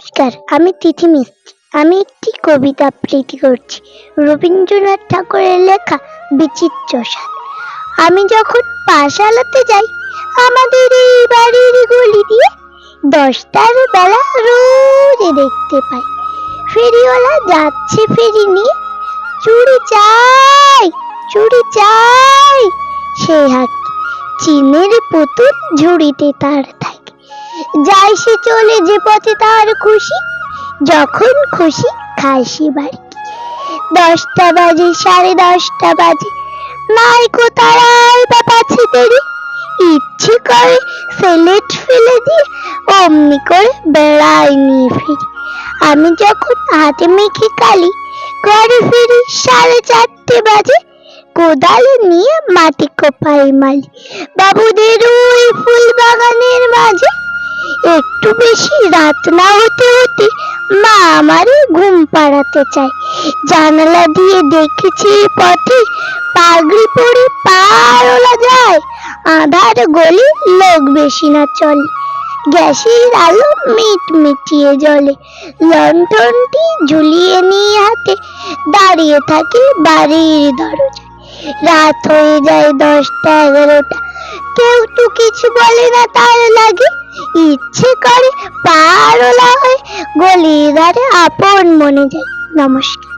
নমস্কার, আমি তিথি মিস্ত্রি আমি একটি কবিতা আবৃত্তি করছি। রবীন্দ্রনাথ ঠাকুরের লেখা বিচিত্র স্বাদ আমি যখন পাশালাতে যাই, আমাদের এই বাড়ির গলি দিয়ে দশটার বেলা রোজ দেখতে পাই। ফেরিওয়ালা যাচ্ছে ফেরি নিয়ে চুড়ি চাই চুড়ি চাই। সেই হাত, চিনের পুতুল ঝুড়িতে তার যাই সে চলে যে পথে তার খুশি, যখন খুশি খায় সে বাড়ি দশটা বাজে, সাড়ে দশটা বাজে। নাই কোথায়? বা পাচ্ছে দেরি। ইচ্ছে করে সেলেট ফেলে দিয়ে অমনি করে বেড়াই নিয়ে ফিরি। আমি যখন হাতে মেখে কালি, ঘরে ফিরি সাড়ে চারটে বাজে। কোদাল নিয়ে মাটি কোপাই মালি। বাবুদের ওই ফুল বাগানের একটু বেশি রাত না হতে হতে মা আমারে ঘুম পাড়াতে চায়। জানালা দিয়ে দেখেছি পথে পাগড়ি পরে পারোলা যায়। আধার গলি লোক বেশি না চলে। গ্যাসের আলো মিট মিটিয়ে জ্বলে। লন্ঠনটি ঝুলিয়ে নিয়ে হাতে দাঁড়িয়ে থাকে বাড়ির দরজায়। রাত হয়ে যায় দশটা এগারোটা। কেউ তো কিছু বলে না তার লাগে। ইচ্ছে করে পারোলা হয়ে গলির ধারে আপন মনে যায়। নমস্কার।